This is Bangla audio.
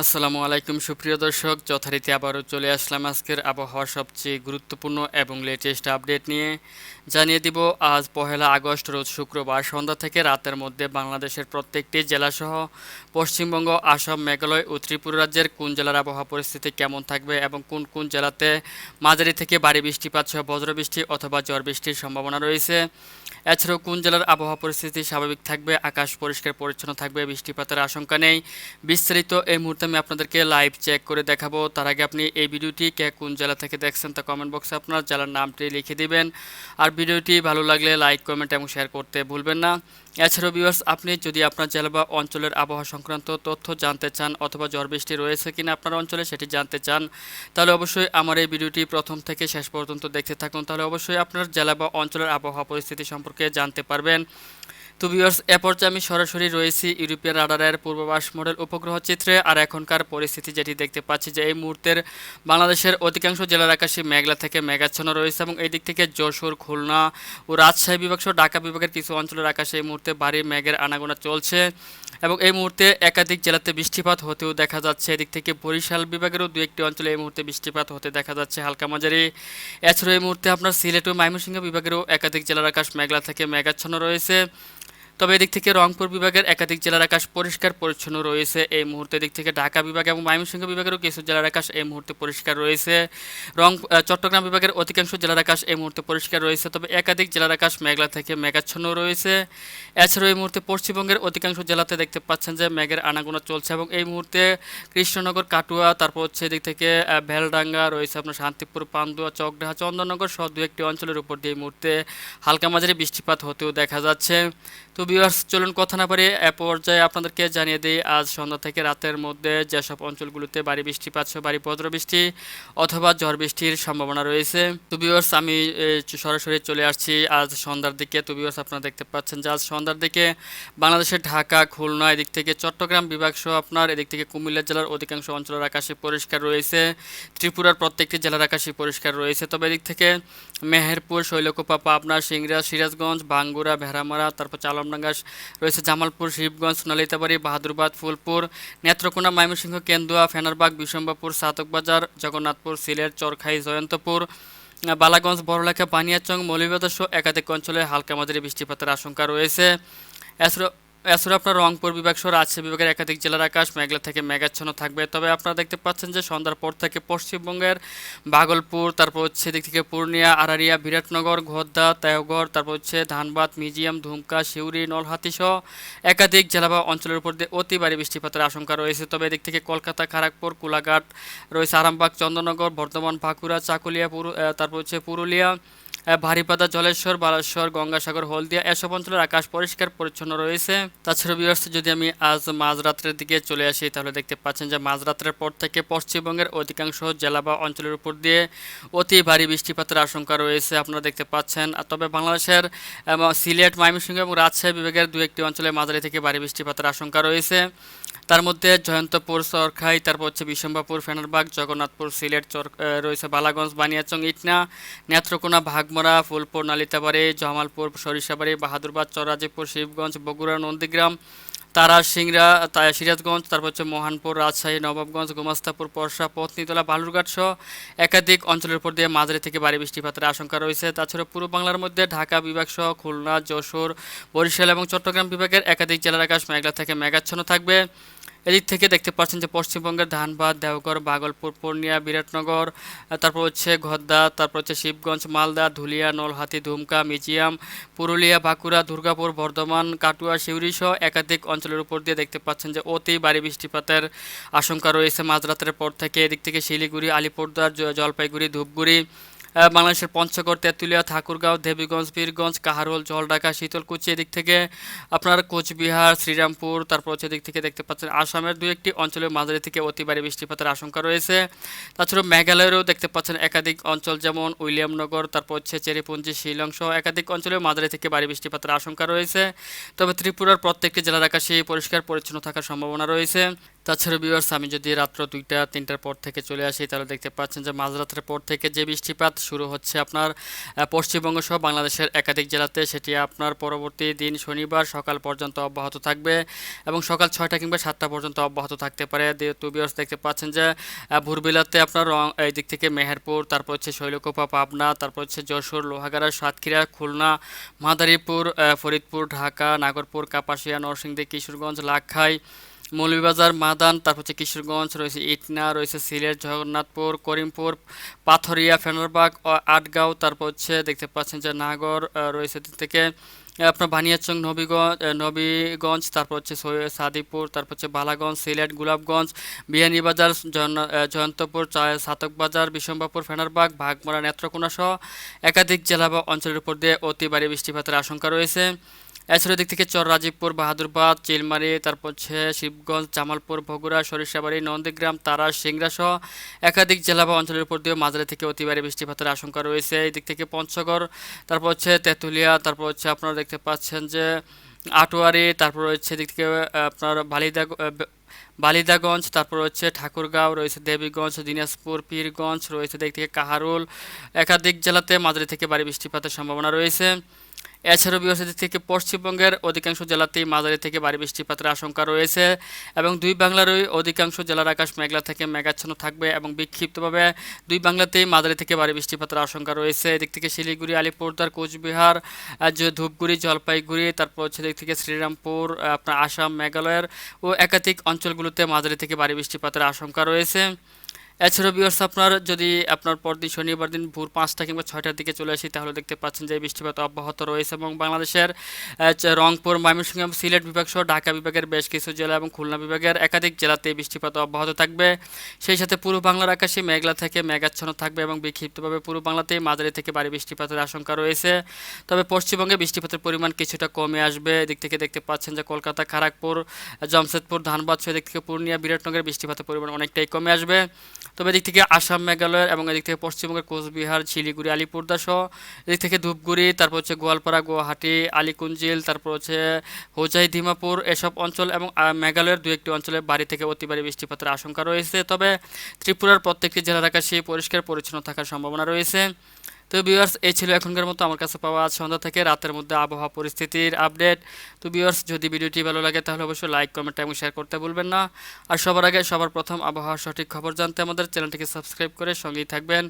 আসসালামু আলাইকুম, সুপ্রিয় দর্শক। যথারীতি আবারও চলে আসলাম আজকের আবহাওয়ার সবচেয়ে গুরুত্বপূর্ণ এবং লেটেস্ট আপডেট নিয়ে। জানিয়ে দিব, আজ পহেলা আগস্ট, রোজ শুক্রবার সন্ধ্যা থেকে রাতের মধ্যে বাংলাদেশের প্রত্যেকটি জেলাসহ পশ্চিমবঙ্গ, আসাম, মেঘালয় ও ত্রিপুরা রাজ্যের কোন জেলার আবহাওয়া পরিস্থিতি কেমন থাকবে এবং কোন কোন জেলাতে মাঝারি থেকে ভারী বৃষ্টিপাত সহ বজ্রবৃষ্টি অথবা ঝড় বৃষ্টির সম্ভাবনা রয়েছে? এছাড়াও কোন জেলার আবহাওয়া পরিস্থিতি স্বাভাবিক থাকবে? আকাশ পরিষ্কার পরিচ্ছন্ন থাকবে, বৃষ্টিপাতের আশঙ্কা নেই। বিস্তারিত এই মুহূর্তে আমি আপনাদেরকে লাইভ চেক করে দেখাবো। তার আগে আপনি এই ভিডিওটি কে কোন জেলা থেকে দেখছেন তা কমেন্ট বক্সে আপনার জেলার নামটি লিখে দিবেন। আর ভিডিওটি ভালো লাগলে লাইক কমেন্ট এবং শেয়ার করতে ভুলবেন না। এছাড়াও ভিউয়ার্স আপনি যদি আপনার জেলা বা অঞ্চলের আবহাওয়া সংক্রান্ত তথ্য জানতে চান অথবা ঝড় বৃষ্টি রয়েছে কিনা আপনার অঞ্চলে সেটি জানতে চান, তাহলে অবশ্যই আমার এই ভিডিওটি প্রথম থেকে শেষ পর্যন্ত দেখতে থাকুন। তাহলে অবশ্যই আপনার জেলা বা অঞ্চলের আবহাওয়া পরিস্থিতি সম্পর্কে জানতে পারবেন। তো ভিউয়ার্স এ পর্যায়ে আমি সরাসরি রয়েছি ইউরোপিয়ান রাডারের পূর্বাভাস মডেল উপগ্রহ চিত্রে আর এখনকার পরিস্থিতি যেটি দেখতে পাচ্ছি যে এই মুহূর্তের বাংলাদেশের অধিকাংশ জেলার আকাশে মেঘলা থেকে মেঘাচ্ছন্ন রয়েছে এবং এই দিক থেকে যশোর, খুলনা ও রাজশাহী বিভাগ সহ ঢাকা বিভাগের কিছু অঞ্চলের আকাশে এই মুহূর্তে ভারী মেঘের আনাগোনা চলছে এবং এই মুহূর্তে একাধিক জেলাতে বৃষ্টিপাত হতেও দেখা যাচ্ছে। এদিক থেকে বরিশাল বিভাগেরও দু একটি অঞ্চলে এই মুহূর্তে বৃষ্টিপাত হতে দেখা যাচ্ছে হালকা মাঝারি। এছাড়াও এই মুহূর্তে আপনার সিলেট ও ময়মনসিংহ বিভাগেরও একাধিক জেলার আকাশ মেঘলা থেকে মেঘাচ্ছন্ন রয়েছে। তবে এদিক থেকে রংপুর বিভাগের একাধিক জেলার আকাশ পরিষ্কার পরিচ্ছন্ন রয়েছে। এই মুহূর্তে দিক থেকে ঢাকা বিভাগ এবং ময়মনসিংহ বিভাগেরও কিছু জেলার আকাশ এই মুহূর্তে পরিষ্কার রয়েছে। রং চট্টগ্রাম বিভাগের অধিকাংশ জেলার আকাশ এই মুহূর্তে পরিষ্কার রয়েছে, তবে একাধিক জেলার আকাশ মেঘলা থেকে মেঘাচ্ছন্ন রয়েছে। এছাড়াও এই মুহূর্তে পশ্চিমবঙ্গের অধিকাংশ জেলাতে দেখতে পাচ্ছেন যে মেঘের আনাগোনা চলছে এবং এই মুহূর্তে কৃষ্ণনগর, কাটুয়া, তারপর হচ্ছে এদিক থেকে ভেলডাঙ্গা রয়েছে আপনার শান্তিপুর পান্দুয়া চকডাহা, চন্দননগর সহ দু একটি অঞ্চলের উপর দিয়ে এই মুহূর্তে হালকা মাঝারি বৃষ্টিপাত হতেও দেখা যাচ্ছে। তো ভিউয়ার্স চলুন কথা না পারে এ পর্যায়ে আপনাদেরকে জানিয়ে দিই, আজ সন্ধ্যা থেকে রাতের মধ্যে যেসব অঞ্চলগুলোতে বাড়ি বৃষ্টিপাত সহ বাড়ি বজ্র বৃষ্টি অথবা ঝড় বৃষ্টির সম্ভাবনা রয়েছে। তো ভিউয়ার্স আমি সরাসরি চলে আসছি আজ সন্ধ্যার দিকে। তো ভিউয়ার্স আপনারা দেখতে পাচ্ছেন যে আজ সন্ধ্যার দিকে বাংলাদেশের ঢাকা, খুলনা, এদিক থেকে চট্টগ্রাম বিভাগ সহ আপনার এদিক থেকে কুমিল্লা জেলার অধিকাংশ অঞ্চলের আকাশে পরিষ্কার রয়েছে। ত্রিপুরার প্রত্যেকটি জেলার আকাশে পরিষ্কার রয়েছে। তবে এদিক থেকে মেহেরপুর, শৈলকুপা, পাবনা, সিংড়া, সিরাজগঞ্জ, বাঙ্গুরা, ভেড়ামারা, তারপর চালমডাঙ্গা রয়েছে জামালপুর, শিবগঞ্জ সোনালিতাবাড়ি বাহাদুরবাদ, ফুলপুর, নেত্রকোনা, ময়মনসিংহ, কেন্দুয়া, ফেনারবাগ বিশম্বাপুর সাতকবাজার জগন্নাথপুর, সিলেট, চরখাই, জয়ন্তপুর, বালাগঞ্জ, বড়লেখা বানিয়াচং মৌলভীবাজার একাধিক অঞ্চলে হালকা মাঝারি বৃষ্টিপাতের আশঙ্কা রয়েছে। এছাড়া এছাড়া আপনার রংপুর বিভাগ সহ রাজশাহী বিভাগের একাধিক জেলার আকাশ মেঘলা থেকে মেঘাচ্ছন্ন থাকবে। তবে আপনারা দেখতে পাচ্ছেন যে সন্ধ্যার পর থেকে পশ্চিমবঙ্গের ভাগলপুর, তারপর হচ্ছে এদিক থেকে পূর্ণিয়া, আরারিয়া, বিরাটনগর ঘোদ্দা তেহগড় তারপর হচ্ছে ধানবাদ, মিউজিয়াম, ধুমকা শিউরি নলহাতি সহ একাধিক জেলা বা অঞ্চলের উপর দিয়ে অতি ভারী বৃষ্টিপাতের আশঙ্কা রয়েছে। তবে এদিক থেকে কলকাতা খড়গপুর কোলাঘাট, রয়েছে আরামবাগ চন্দননগর বর্ধমান, বাঁকুড়া, চাকুলিয়া তারপর হচ্ছে পুরুলিয়া ভারিপাদা জলেশ্বর, বালেশ্বর, গঙ্গাসাগর, হলদিয়া, এসব অঞ্চলের আকাশ পরিষ্কার, পরিচ্ছন্ন রয়েছে। তাছাড়া বিভার্স যদি আমি আজ মাঝরাত্রের দিকে চলে আসি, তাহলে দেখতে পাচ্ছেন যে মাঝরাত্রের পর থেকে পশ্চিমবঙ্গের অধিকাংশ জেলা বা অঞ্চলের উপর দিয়ে অতি ভারী বৃষ্টিপাতের আশঙ্কা রয়েছে। আপনারা দেখতে পাচ্ছেন তবে বাংলাদেশের সিলেট, ময়মনসিংহ এবং রাজশাহী বিভাগের দু একটি অঞ্চলে মাঝারি থেকে ভারী বৃষ্টিপাতের আশঙ্কা রয়েছে। তার মধ্যে জয়ন্তপুর সরখাই তারপর হচ্ছে বিশম্বাপুর ফেনারবাগ, জগন্নাথপুর, সিলেট, চর রয়েছে বালাগঞ্জ, বানিয়াচং, ইটনা, নেত্রকোনা ভাগমরা ফুলপুর, নালিতাবাড়ি, জামালপুর, সরিষাবাড়ি, বাহাদুরবাদ, চরাজিপুর, শিবগঞ্জ, বগুড়া, নন্দীগ্রাম তারা তা- সিরাজগঞ্জ, তারপর হচ্ছে মোহনপুর, রাজশাহী, নবাবগঞ্জ, গোমাস্তাপুর, পরশা, পত্নীতলা বালুরঘাট সহ একাধিক অঞ্চলের উপর দিয়ে মাঝারি থেকে ভারী বৃষ্টিপাতের আশঙ্কা রয়েছে। তাছাড়া পূর্ব বাংলার মধ্যে ঢাকা বিভাগ সহ খুলনা, যশোর, বরিশাল এবং চট্টগ্রাম বিভাগের একাধিক জেলার আকাশ মেঘলা থেকে মেঘাচ্ছন্ন থাকবে। এদিক থেকে দেখতে পাচ্ছেন যে পশ্চিমবঙ্গের ধানবাদ, দেওঘর, বাগলপুর, পূর্ণিয়া, বিরাটনগর, তারপর হচ্ছে ঘদ্দা, তারপর হচ্ছে শিবগঞ্জ, মালদা, ধুলিয়া নলহাতি ধুমকা মিউজিয়াম পুরুলিয়া, বাঁকুড়া, দুর্গাপুর, বর্ধমান, কাটুয়া, সিউড়ি সহ একাধিক অঞ্চলের উপর দিয়ে দেখতে পাচ্ছেন যে অতি ভারী বৃষ্টিপাতের আশঙ্কা রয়েছে। মাঝরাতের পর থেকে এদিক থেকে শিলিগুড়ি, আলিপুরদুয়ার জলপাইগুড়ি, ধূপগুড়ি বাংলাদেশের পঞ্চগড়, তেঁতুলিয়া, ঠাকুরগাঁও, দেবীগঞ্জ, বীরগঞ্জ, কাহারোল, জলঢাকা, শীতলকুচি এদিক থেকে আপনার কোচবিহার, শ্রীরামপুর, তারপর হচ্ছে এদিক থেকে দেখতে পাচ্ছেন আসামের দু একটি অঞ্চলে মাঝারি থেকে অতি ভারী বৃষ্টিপাতের আশঙ্কা রয়েছে। তাছাড়া মেঘালয়েরও দেখতে পাচ্ছেন একাধিক অঞ্চল যেমন উইলিয়ামনগর, তারপর হচ্ছে চেরিপুঞ্জি, শিলং সহ একাধিক অঞ্চলে মাঝারি থেকে ভারী বৃষ্টিপাতের আশঙ্কা রয়েছে। তবে ত্রিপুরার প্রত্যেকটি জেলার আকাশে পরিষ্কার পরিচ্ছন্ন থাকার সম্ভাবনা রয়েছে। তাছাড়া ভিউয়ার্স আমি যদি রাত্র দুইটা, তিনটার পর থেকে চলে আসি, তাহলে দেখতে পাচ্ছেন যে মাঝরাতের পর থেকে যে বৃষ্টিপাত শুরু হচ্ছে আপনার পশ্চিমবঙ্গ সহ বাংলাদেশের একাধিক জেলাতে, সেটি আপনার পরবর্তী দিন শনিবার সকাল পর্যন্ত অব্যাহত থাকবে এবং সকাল ছয়টা কিংবা সাতটা পর্যন্ত অব্যাহত থাকতে পারে। তো ভিউয়ার্স দেখতে পাচ্ছেন যে ভোরবেলাতে আপনার রং, এই দিক থেকে মেহেরপুর, তারপর হচ্ছে শৈলকোপা, পাবনা, তারপর হচ্ছে যশোর, লোহাগাড়া, সাতক্ষীরা, খুলনা, মাদারীপুর ফরিদপুর, ঢাকা, নাগরপুর, কাপাসিয়া, নরসিংদী, কিশোরগঞ্জ লাখাই মৌলভীবাজার, মাদান, তারপর হচ্ছে কিশোরগঞ্জ, রয়েছে ইটনা, রয়েছে সিলেট, জগন্নাথপুর, করিমপুর, পাথরিয়া, ফেনারবাগ আটগাঁও, তারপর হচ্ছে দেখতে পাচ্ছেন যে নাগর রয়েছে থেকে আপনার বানিয়াচং, নবীগঞ্জ নবীগঞ্জ, তারপর হচ্ছে সাদিপুর, তারপর হচ্ছে বালাগঞ্জ, সিলেট, গোলাপগঞ্জ বিয়ানীবাজার জয়ন- জয়ন্তপুর সাতকবাজার বিশম্বাপুর ফেনারবাগ, ভাগমরা, নেত্রকোনা সহ একাধিক জেলা বা অঞ্চলের উপর দিয়ে অতি ভারী বৃষ্টিপাতের আশঙ্কা রয়েছে। এছাড়া দিক থেকে চর রাজীবপুর, বাহাদুরবাদ, চিলমারি, তারপর হচ্ছে শিবগঞ্জ, জামালপুর, বগুড়া, সরিষাবাড়ি, নন্দীগ্রাম, তারা সিংড়া সহ একাধিক জেলা বা অঞ্চলের উপর দিয়ে মাঝারি থেকে অতি ভারী বৃষ্টিপাতের আশঙ্কা রয়েছে। এই দিক থেকে পঞ্চগড়, তারপর হচ্ছে তেঁতুলিয়া, তারপর হচ্ছে আপনারা দেখতে পাচ্ছেন যে আটোয়ারি, তারপর হচ্ছে এদিক থেকে আপনার বালিদা বালিদাগঞ্জ, তারপর হচ্ছে ঠাকুরগাঁও, রয়েছে দেবীগঞ্জ, দিনাজপুর, পীরগঞ্জ, রয়েছে দিক থেকে কাহারুল। একাধিক জেলাতে মাঝারি থেকে ভারী বৃষ্টিপাতের সম্ভাবনা রয়েছে। এছাড়াও বৃহস্পতি থেকে পশ্চিমবঙ্গের অধিকাংশ জেলাতেই মাঝারি থেকে ভারী বৃষ্টিপাতের আশঙ্কা রয়েছে এবং দুই বাংলারই অধিকাংশ জেলার আকাশ মেঘলা থেকে মেঘাচ্ছন্ন থাকবে এবং বিক্ষিপ্তভাবে দুই বাংলাতেই মাঝারি থেকে ভারী বৃষ্টিপাতের আশঙ্কা রয়েছে। এদিক থেকে শিলিগুড়ি আলিপুরদার কোচবিহার ধূপগুড়ি, জলপাইগুড়ি, তারপর হচ্ছে দিক থেকে শ্রীরামপুর আপনার আসাম, মেঘালয়ের ও একাধিক অঞ্চলগুলোতে মাঝারি থেকে ভারী বৃষ্টিপাতের আশঙ্কা রয়েছে। এছাড়াও বিয়ার্স আপনার যদি আপনার পরদিন শনিবার দিন ভোর পাঁচটা কিংবা ছয়টার দিকে চলে আসি, তাহলে দেখতে পাচ্ছেন যে বৃষ্টিপাত অব্যাহত রয়েছে এবং বাংলাদেশের রংপুর, ময়মনসিংহ সিলেট বিভাগ সহ ঢাকা বিভাগের বেশ কিছু জেলা এবং খুলনা বিভাগের একাধিক জেলাতে বৃষ্টিপাত অব্যাহত থাকবে। সেই সাথে পূর্ব বাংলার আকাশে মেঘলা থেকে মেঘাচ্ছন্ন থাকবে এবং বিক্ষিপ্তভাবে পূর্ব বাংলাতেই মাঝারি থেকে ভারী বৃষ্টিপাতের আশঙ্কা রয়েছে। তবে পশ্চিমবঙ্গে বৃষ্টিপাতের পরিমাণ কিছুটা কমে আসবে। এদিক থেকে দেখতে পাচ্ছেন যে কলকাতা খড়গপুর জামশেদপুর, ধানবাদ সহ এদিক থেকে পূর্ণিয়া বিরাটনগরের বৃষ্টিপাতের পরিমাণ অনেকটাই কমে আসবে। তবে এদিক থেকে আসাম মেঘালয় এবং এদিক থেকে পশ্চিমবঙ্গের কোচবিহার, শিলিগুড়ি আলিপুরদা সহ এদিক থেকে ধূপগুড়ি, তারপর হচ্ছে গোয়ালপাড়া, গুয়াহাটি, আলিকুঞ্জিল, তারপর হচ্ছে হোজাই ধিমাপুর এসব অঞ্চল এবং মেঘালয়ের দু একটি অঞ্চলে বাড়ি থেকে অতি বৃষ্টিপাতের আশঙ্কা রয়েছে। তবে ত্রিপুরার প্রত্যেকটি জেলার আকাশে পরিষ্কার পরিচ্ছন্ন থাকার সম্ভাবনা রয়েছে। তো ভিউয়ার্স এই ছিল এখনকার মতো। আমার কাছে পাওয়া আজ সন্ধ্যা থেকে রাতের মধ্যে আবহাওয়া পরিস্থিতির আপডেট। তো ভিউয়ার্স যদি ভিডিওটি ভালো লাগে, তাহলে অবশ্যই লাইক কমেন্ট এবং শেয়ার করতে ভুলবেন না। আর সবার আগে সবার প্রথম আবহাওয়ার সঠিক খবর জানতে আমাদের চ্যানেলটিকে সাবস্ক্রাইব করে সঙ্গেই থাকবেন।